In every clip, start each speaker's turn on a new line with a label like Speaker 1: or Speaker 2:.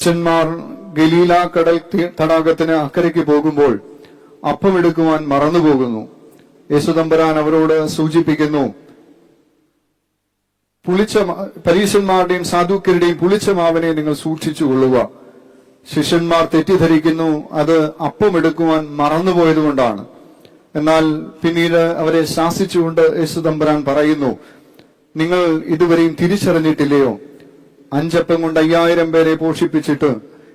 Speaker 1: അച്ഛന്മാർ ഗലീല കടൽ തടാകത്തിന് അക്കരയ്ക്ക് പോകുമ്പോൾ അപ്പം എടുക്കുവാൻ മറന്നുപോകുന്നു. യേശുദമ്പരാൻ അവരോട് സൂചിപ്പിക്കുന്നു പുളിച്ച പരീശന്മാരുടെയും സാധുക്കരുടെയും പുളിച്ച മാവിനെ നിങ്ങൾ സൂക്ഷിച്ചു കൊള്ളുക ശിഷ്യന്മാർ തെറ്റിദ്ധരിക്കുന്നു അത് അപ്പം എടുക്കുവാൻ മറന്നുപോയതുകൊണ്ടാണ് എന്നാൽ പിന്നീട് അവരെ ശാസിച്ചുകൊണ്ട് യേശുദമ്പരാൻ പറയുന്നു നിങ്ങൾ ഇതുവരെയും തിരിച്ചറിഞ്ഞിട്ടില്ലയോ? അഞ്ചപ്പം കൊണ്ട് അയ്യായിരം പേരെ പോഷിപ്പിച്ചിട്ട്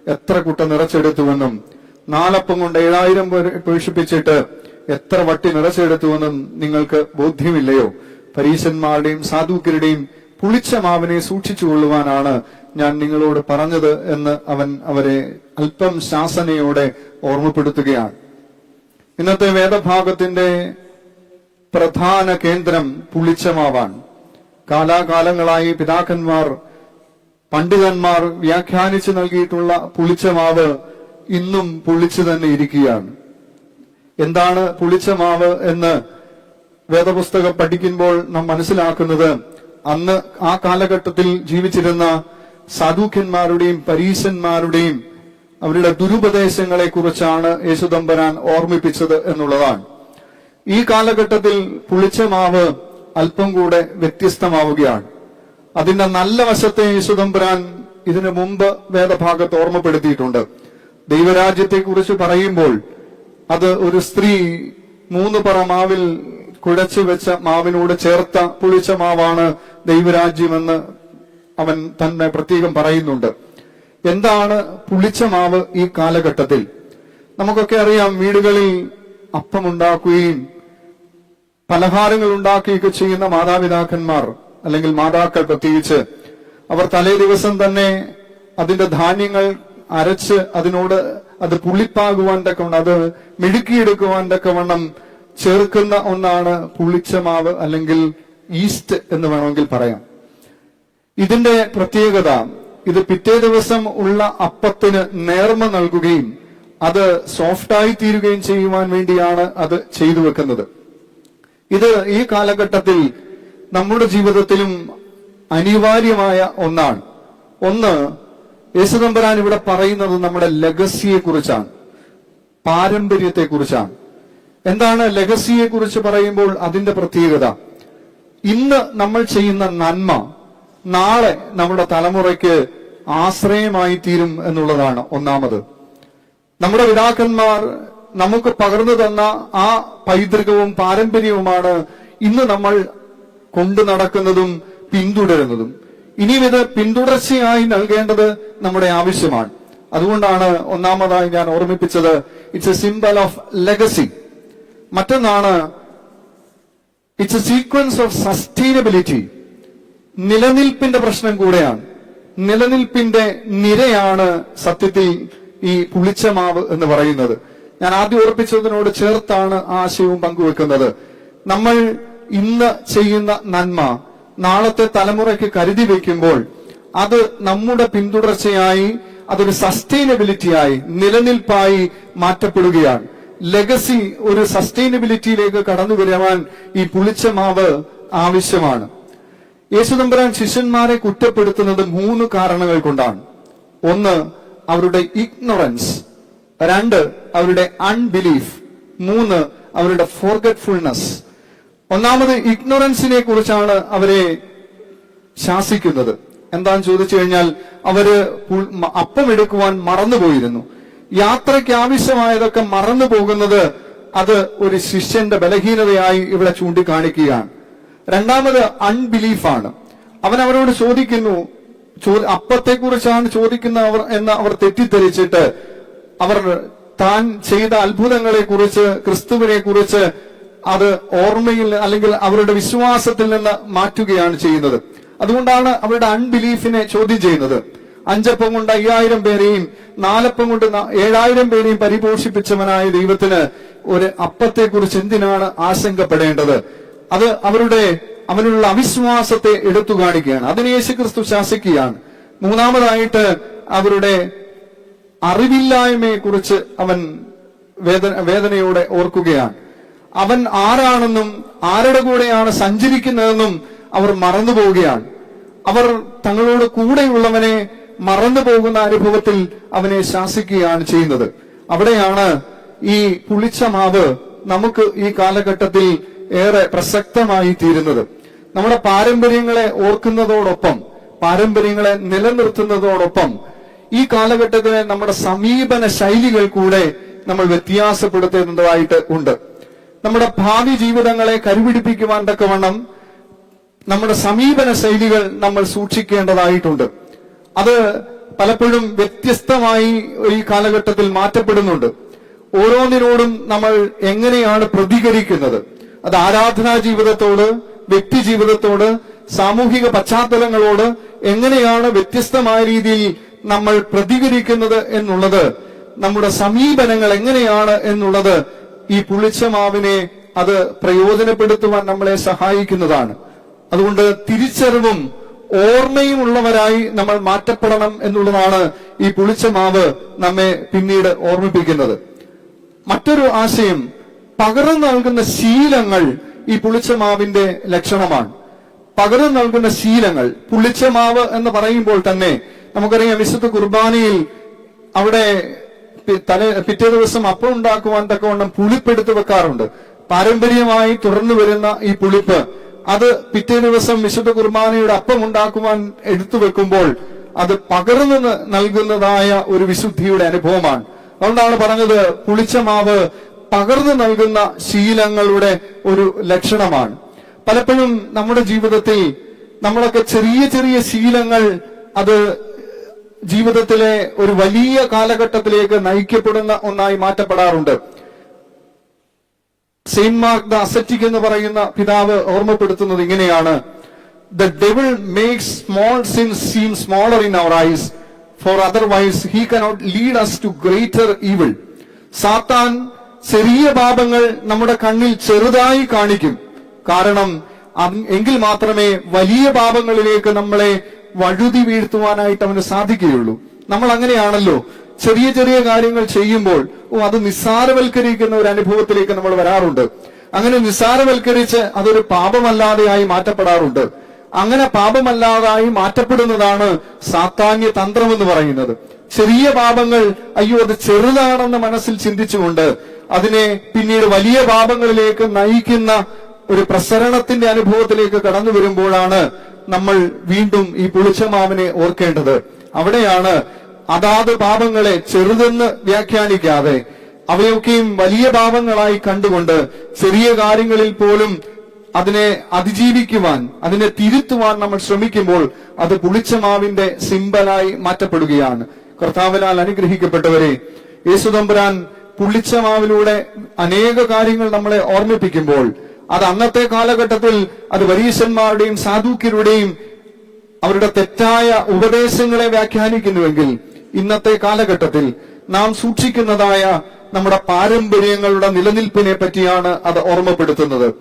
Speaker 1: എത്ര കുട്ട നിറച്ചെടുത്തുവെന്നും നാലപ്പം കൊണ്ട് ഏഴായിരം പേരെ പോഷിപ്പിച്ചിട്ട് എത്ര വട്ടി നിറച്ചെടുത്തുവെന്നും നിങ്ങൾക്ക് ബോധ്യമില്ലയോ? പരീശന്മാരുടെയും സാധുക്കരുടെയും പുളിച്ച മാവിനെ സൂക്ഷിച്ചു കൊള്ളുവാനാണ് ഞാൻ നിങ്ങളോട് പറഞ്ഞത് എന്ന് അവൻ അവരെ അല്പം ശാസനയോടെ ഓർമ്മപ്പെടുത്തുകയാണ്. ഇന്നത്തെ വേദഭാഗത്തിന്റെ പ്രധാന കേന്ദ്രം പുളിച്ച മാവാണ്. കാലാകാലങ്ങളായി പിതാക്കന്മാർ പണ്ഡിതന്മാർ വ്യാഖ്യാനിച്ചു നൽകിയിട്ടുള്ള പുളിച്ച മാവ് ഇന്നും പുളിച്ചു തന്നെ ഇരിക്കുകയാണ്. എന്താണ് പുളിച്ച മാവ് എന്ന് വേദപുസ്തകം പഠിക്കുമ്പോൾ നാം മനസ്സിലാക്കുന്നത്. അന്ന് ആ കാലഘട്ടത്തിൽ ജീവിച്ചിരുന്ന സാധുക്യന്മാരുടെയും പരീശന്മാരുടെയും അവരുടെ ദുരുപദേശങ്ങളെ കുറിച്ചാണ് യേശുദമ്പരാൻ ഓർമ്മിപ്പിച്ചത് എന്നുള്ളതാണ്. ഈ കാലഘട്ടത്തിൽ പുളിച്ച മാവ് അല്പം കൂടെ വ്യത്യസ്തമാവുകയാണ്. അതിന്റെ നല്ല വശത്തെ യേശുദമ്പുരാൻ ഇതിനു മുമ്പ് വേദഭാഗത്ത് ഓർമ്മപ്പെടുത്തിയിട്ടുണ്ട്. ദൈവരാജ്യത്തെ കുറിച്ച് പറയുമ്പോൾ അത് ഒരു സ്ത്രീ മൂന്ന് പറ മാവിൽ കുഴച്ചു വെച്ച മാവിനോട് ചേർത്ത പുളിച്ച മാവാണ് ദൈവരാജ്യമെന്ന് അവൻ തന്നെ പ്രത്യേകം പറയുന്നുണ്ട്. എന്താണ് പുളിച്ച മാവ് ഈ കാലഘട്ടത്തിൽ? നമുക്കൊക്കെ അറിയാം വീടുകളിൽ അപ്പമുണ്ടാക്കുകയും പലഹാരങ്ങൾ ഉണ്ടാക്കുകയൊക്കെ ചെയ്യുന്ന മാതാപിതാക്കന്മാർ അല്ലെങ്കിൽ മാതാക്കൾ പ്രത്യേകിച്ച് അവർ തലേ ദിവസം തന്നെ അതിന്റെ ധാന്യങ്ങൾ അരച്ച് അതിനോട് അത് പുളിപ്പാകുവാൻ തക്കവണ്ണം അത് മെഴുക്കിയെടുക്കുവാൻ തക്കവണ്ണം ചേർക്കുന്ന ഒന്നാണ് പുളിച്ച മാവ് അല്ലെങ്കിൽ ഈസ്റ്റ് എന്ന് വേണമെങ്കിൽ പറയാം. ഇതിന്റെ പ്രത്യേകത ഇത് പിറ്റേ ദിവസം ഉള്ള അപ്പത്തിന് നേർമ നൽകുകയും അത് സോഫ്റ്റായി തീരുകയും ചെയ്യുവാൻ വേണ്ടിയാണ് അത് ചെയ്തു വെക്കുന്നത്. ഇത് ഈ കാലഘട്ടത്തിൽ നമ്മുടെ ജീവിതത്തിലും അനിവാര്യമായ ഒന്നാണ്. ഒന്ന് യേശുദമ്പരാൻ ഇവിടെ പറയുന്നത് നമ്മുടെ ലെഗസിയെ കുറിച്ചാണ് പാരമ്പര്യത്തെ കുറിച്ചാണ് എന്താണ് ലെഗസിയെ കുറിച്ച് പറയുമ്പോൾ അതിന്റെ പ്രത്യേകത? ഇന്ന് നമ്മൾ ചെയ്യുന്ന നന്മ നാളെ നമ്മുടെ തലമുറയ്ക്ക് ആശ്രയമായി തീരും എന്നുള്ളതാണ് ഒന്നാമത്. നമ്മുടെ പിതാക്കന്മാർ നമുക്ക് പകർന്നു തന്ന ആ പൈതൃകവും പാരമ്പര്യവുമാണ് ഇന്ന് നമ്മൾ കൊണ്ടു നടക്കുന്നതും പിന്തുടരുന്നതും. ഇനിയും ഇത് പിന്തുടർച്ചയായി നൽകേണ്ടത് നമ്മുടെ ആവശ്യമാണ്. അതുകൊണ്ടാണ് ഒന്നാമതായി ഞാൻ ഓർമ്മിപ്പിച്ചത് it's a symbol of legacy മറ്റൊന്നാണ് it's a sequence of sustainability നിലനിൽപ്പിന്റെ പ്രശ്നം കൂടെയാണ്. നിലനിൽപ്പിന്റെ നിരയാണ് സത്യത്തിൽ ഈ പുളിച്ച മാവ് എന്ന് പറയുന്നത്. ഞാൻ ആദ്യം ഓർപ്പിച്ചതിനോട് ചേർത്താണ് ആശയവും പങ്കുവെക്കുന്നത്. നമ്മൾ ഇന്ന് ചെയ്യുന്ന നന്മ നാളത്തെ തലമുറയ്ക്ക് കരുതി വയ്ക്കുമ്പോൾ അത് നമ്മുടെ പിന്തുടർച്ചയായി അതൊരു സസ്റ്റൈനബിലിറ്റിയായി നിലനിൽപ്പായി മാറ്റപ്പെടുകയാണ്. ലെഗസി ഒരു സസ്റ്റൈനബിലിറ്റിയിലേക്ക് കടന്നു വരുവാൻ ഈ പുളിച്ച മാവ് ആവശ്യമാണ് യേശുദമ്പരാൻ ശിഷ്യന്മാരെ കുറ്റപ്പെടുത്തുന്നത് മൂന്ന് കാരണങ്ങൾ കൊണ്ടാണ്. ഒന്ന് അവരുടെ ഇഗ്നോറൻസ് രണ്ട് അവരുടെ അൺബിലീഫ് മൂന്ന് അവരുടെ ഫോർഗറ്റ്ഫുൾനെസ് ഒന്നാമത് ഇഗ്നോറൻസിനെ കുറിച്ചാണ് അവരെ ശാസിക്കുന്നത്. എന്താന്ന് ചോദിച്ചു കഴിഞ്ഞാൽ അവർ അപ്പം എടുക്കുവാൻ മറന്നുപോയിരുന്നു. യാത്രയ്ക്ക് ആവശ്യമായതൊക്കെ മറന്നു പോകുന്നത് അത് ഒരു ശിഷ്യന്റെ ബലഹീനതയായി ഇവിടെ ചൂണ്ടിക്കാണിക്കുകയാണ്. രണ്ടാമത് അൺബിലീഫാണ്. അവൻ അവരോട് ചോദിക്കുന്നു ചോ- ചോദിക്കുന്ന അവർ എന്ന് അവർ തെറ്റിദ്ധരിച്ചിട്ട് അവർ താൻ ചെയ്ത അത്ഭുതങ്ങളെ കുറിച്ച് ക്രിസ്തുവിനെ കുറിച്ച് അത് ഓർമ്മയിൽ അല്ലെങ്കിൽ അവരുടെ വിശ്വാസത്തിൽ നിന്ന് മാറ്റുകയാണ് ചെയ്യുന്നത്. അതുകൊണ്ടാണ് അവരുടെ അൺബിലീഫിനെ ചോദ്യം ചെയ്യുന്നത്. അഞ്ചപ്പം കൊണ്ട് അയ്യായിരം പേരെയും നാലപ്പം കൊണ്ട് ഏഴായിരം പേരെയും പരിപോഷിപ്പിച്ചവനായ ദൈവത്തിന് ഒരു അപ്പത്തെക്കുറിച്ച് എന്തിനാണ് ആശങ്കപ്പെടേണ്ടത്? അത് അവരുടെ അവനുള്ള അവിശ്വാസത്തെ എടുത്തു കാണിക്കുകയാണ്. അതിനെ യേശുക്രിസ്തു ശാസിക്കുകയാണ്. മൂന്നാമതായിട്ട് അവരുടെ അറിവില്ലായ്മയെ കുറിച്ച് അവൻ വേദന വേദനയോടെ ഓർക്കുകയാണ്. അവൻ ആരാണെന്നും ആരുടെ കൂടെയാണ് സഞ്ചരിക്കുന്നതെന്നും അവർ മറന്നു പോവുകയാണ്. അവർ തങ്ങളോട് കൂടെയുള്ളവനെ മറന്നു പോകുന്ന അനുഭവത്തിൽ അവനെ ശാസിക്കുകയാണ് ചെയ്യുന്നത്. അവിടെയാണ് ഈ പുളിച്ച മാവ് നമുക്ക് ഈ കാലഘട്ടത്തിൽ ഏറെ പ്രസക്തമായി തീരുന്നത്. നമ്മുടെ പാരമ്പര്യങ്ങളെ ഓർക്കുന്നതോടൊപ്പം പാരമ്പര്യങ്ങളെ നിലനിർത്തുന്നതോടൊപ്പം ഈ കാലഘട്ടത്തിലെ നമ്മുടെ സമീപന ശൈലികൾ കൂടെ നമ്മൾ വ്യത്യാസപ്പെടുത്തേണ്ടതായിട്ട് ഉണ്ട്. നമ്മുടെ ഭാവി ജീവിതങ്ങളെ കരുപിടിപ്പിക്കുവാൻ തക്കവണ്ണം നമ്മുടെ സമീപന ശൈലികൾ നമ്മൾ സൂക്ഷിക്കേണ്ടതായിട്ടുണ്ട്. അത് പലപ്പോഴും വ്യത്യസ്തമായി ഈ കാലഘട്ടത്തിൽ മാറ്റപ്പെടുന്നുണ്ട്. ഓരോന്നിനോടും നമ്മൾ എങ്ങനെയാണ് പ്രതികരിക്കുന്നത്? അത് ആരാധനാ ജീവിതത്തോട് വ്യക്തി ജീവിതത്തോട് സാമൂഹിക പശ്ചാത്തലങ്ങളോട് എങ്ങനെയാണ് വ്യത്യസ്തമായ രീതിയിൽ നമ്മൾ പ്രതികരിക്കുന്നത് എന്നുള്ളത് നമ്മുടെ സമീപനങ്ങൾ എങ്ങനെയാണ് എന്നുള്ളത് ഈ പുളിച്ച മാവിനെ അത് പ്രയോജനപ്പെടുത്തുവാൻ നമ്മളെ സഹായിക്കുന്നതാണ്. അതുകൊണ്ട് തിരിച്ചറിവും ഓർമ്മയും ഉള്ളവരായി നമ്മൾ മാറ്റപ്പെടണം എന്നുള്ളതാണ് ഈ പുളിച്ച മാവ് നമ്മെ പിന്നീട് ഓർമ്മിപ്പിക്കുന്നത്. മറ്റൊരു ആശയം പകർന്നു നൽകുന്ന ശീലങ്ങൾ ഈ പുളിച്ച മാവിന്റെ ലക്ഷണമാണ്. പകർന്നു നൽകുന്ന ശീലങ്ങൾ പുളിച്ച മാവ് എന്ന് പറയുമ്പോൾ തന്നെ നമുക്കറിയാം വിശുദ്ധ കുർബാനയിൽ അവിടെ തലേ പിറ്റേ ദിവസം അപ്പം ഉണ്ടാക്കുവാൻ തക്കവണ്ണം പുളിപ്പെടുത്ത് വെക്കാറുണ്ട്. പാരമ്പര്യമായി തുടർന്നു വരുന്ന ഈ പുളിപ്പ് അത് പിറ്റേ ദിവസം വിശുദ്ധ കുർബാനയുടെ അപ്പം ഉണ്ടാക്കുവാൻ എടുത്തു വെക്കുമ്പോൾ അത് പകർന്നു നൽകുന്നതായ ഒരു വിശുദ്ധിയുടെ അനുഭവമാണ്. അതുകൊണ്ടാണ് പറഞ്ഞത് പുളിച്ച മാവ് പകർന്നു നൽകുന്ന ശീലങ്ങളുടെ ഒരു ലക്ഷണമാണ്. പലപ്പോഴും നമ്മുടെ ജീവിതത്തിൽ നമ്മളൊക്കെ ചെറിയ ചെറിയ ശീലങ്ങൾ അത് ജീവിതത്തിലെ ഒരു വലിയ കാലഘട്ടത്തിലേക്ക് നയിക്കപ്പെടുന്ന ഒന്നായി മാറ്റപ്പെടാറുണ്ട്. സെയിന്റ് മാർക്ക് ദ അസറ്റിക് എന്ന് പറയുന്ന പിതാവ് ഓർമ്മപ്പെടുത്തുന്നത് ഇങ്ങനെയാണ്. The devil makes small sins seem smaller in our eyes for otherwise he cannot lead us to greater evil സാത്താൻ ചെറിയ പാപങ്ങൾ നമ്മുടെ കണ്ണിൽ ചെറുതായി കാണിക്കും. കാരണം എങ്കിൽ മാത്രമേ വലിയ പാപങ്ങളിലേക്ക് നമ്മളെ വഴുതി വീഴ്ത്തുവാനായിട്ട് അവന് സാധിക്കുകയുള്ളൂ. നമ്മൾ അങ്ങനെയാണല്ലോ. ചെറിയ ചെറിയ കാര്യങ്ങൾ ചെയ്യുമ്പോൾ ഓ അത് നിസ്സാരവൽക്കരിക്കുന്ന ഒരു അനുഭവത്തിലേക്ക് നമ്മൾ വരാറുണ്ട്. അങ്ങനെ നിസ്സാരവൽക്കരിച്ച് അതൊരു പാപമല്ലാതെയായി മാറ്റപ്പെടാറുണ്ട്. അങ്ങനെ പാപമല്ലാതായി മാറ്റപ്പെടുന്നതാണ് സാത്താന്യ തന്ത്രം എന്ന് പറയുന്നത്. ചെറിയ പാപങ്ങൾ അയ്യോ അത് ചെറുതാണെന്ന് മനസ്സിൽ ചിന്തിച്ചുകൊണ്ട് അതിനെ പിന്നീട് വലിയ പാപങ്ങളിലേക്ക് നയിക്കുന്ന ഒരു പ്രസരണത്തിന്റെ അനുഭവത്തിലേക്ക് കടന്നു വരുമ്പോഴാണ് നമ്മൾ വീണ്ടും ഈ പുളിച്ചമാവിനെ ഓർക്കേണ്ടത്. അവിടെയാണ് അതാത് പാപങ്ങളെ ചെറുതെന്ന് വ്യാഖ്യാനിക്കാതെ അവയൊക്കെയും വലിയ പാപങ്ങളായി കണ്ടുകൊണ്ട് ചെറിയ കാര്യങ്ങളിൽ പോലും അതിനെ അതിജീവിക്കുവാൻ അതിനെ തിരുത്തുവാൻ നമ്മൾ ശ്രമിക്കുമ്പോൾ അത് പുളിച്ചമാവിന്റെ സിമ്പലായി മാറ്റപ്പെടുകയാണ്. കർത്താവിനാൽ അനുഗ്രഹിക്കപ്പെട്ടവരെ യേശുദമ്പുരാൻ പുളിച്ചമാവിലൂടെ അനേക കാര്യങ്ങൾ നമ്മളെ ഓർമ്മിപ്പിക്കുമ്പോൾ അത് അന്നത്തെ കാലഘട്ടത്തിൽ അത് വരീശന്മാരുടെയും സാധുക്കരുടെയും അവരുടെ തെറ്റായ ഉപദേശങ്ങളെ വ്യാഖ്യാനിക്കുന്നുവെങ്കിൽ ഇന്നത്തെ കാലഘട്ടത്തിൽ നാം സൂക്ഷിക്കുന്നതായ നമ്മുടെ പാരമ്പര്യങ്ങളുടെ നിലനിൽപ്പിനെ പറ്റിയാണ് അത് ഓർമ്മപ്പെടുത്തുന്നത്.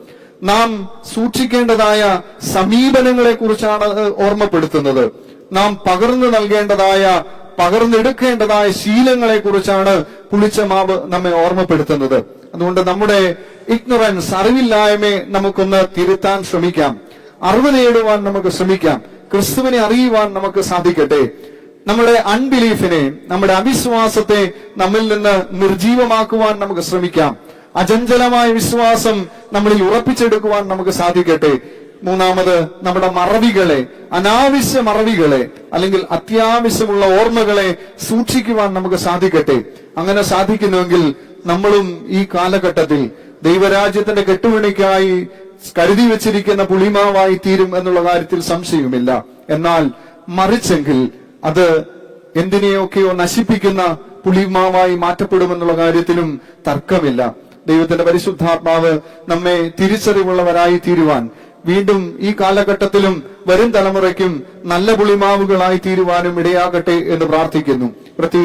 Speaker 1: നാം സൂക്ഷിക്കേണ്ടതായ സമീപനങ്ങളെ കുറിച്ചാണ് ഓർമ്മപ്പെടുത്തുന്നത്. നാം പകർന്നു നൽകേണ്ടതായ പകർന്നെടുക്കേണ്ടതായ ശീലങ്ങളെ കുറിച്ചാണ് പുളിച്ച മാവ് നമ്മെ ഓർമ്മപ്പെടുത്തുന്നത്. അതുകൊണ്ട് നമ്മുടെ ഇഗ്നോറൻസ് അറിവില്ലായ്മയെ നമുക്കൊന്ന് തിരുത്താൻ ശ്രമിക്കാം. അറിവ് നേടുവാൻ നമുക്ക് ശ്രമിക്കാം. ക്രിസ്തുവിനെ അറിയുവാൻ നമുക്ക് സാധിക്കട്ടെ. നമ്മുടെ അൺബിലീഫിനെ നമ്മുടെ അവിശ്വാസത്തെ നമ്മിൽ നിന്ന് നിർജീവമാക്കുവാൻ നമുക്ക് ശ്രമിക്കാം. അചഞ്ചലമായ വിശ്വാസം നമ്മളിൽ ഉറപ്പിച്ചെടുക്കുവാൻ നമുക്ക് സാധിക്കട്ടെ. മൂന്നാമത് നമ്മുടെ മറവികളെ അനാവശ്യ മറവികളെ അല്ലെങ്കിൽ അത്യാവശ്യമുള്ള ഓർമ്മകളെ സൂക്ഷിക്കുവാൻ നമുക്ക് സാധിക്കട്ടെ. അങ്ങനെ സാധിക്കുന്നുവെങ്കിൽ നമ്മളും ഈ കാലഘട്ടത്തിൽ ദൈവരാജ്യത്തിന്റെ കെട്ടുപണിക്കായി കരുതി വെച്ചിരിക്കുന്ന പുളിമാവായി തീരും എന്നുള്ള കാര്യത്തിൽ സംശയവുമില്ല. എന്നാൽ മറിച്ചെങ്കിൽ അത് എന്തിനെയൊക്കെയോ നശിപ്പിക്കുന്ന പുളിമാവായി മാറ്റപ്പെടുമെന്നുള്ള കാര്യത്തിലും തർക്കമില്ല. ദൈവത്തിന്റെ പരിശുദ്ധാത്മാവ് നമ്മെ തിരിച്ചറിവുള്ളവരായി തീരുവാൻ വീണ്ടും ഈ കാലഘട്ടത്തിലും വരും തലമുറയ്ക്കും നല്ല പുളിമാവുകളായി തീരുവാനും ഇടയാകട്ടെ എന്ന് പ്രാർത്ഥിക്കുന്നു. പ്രത്യേക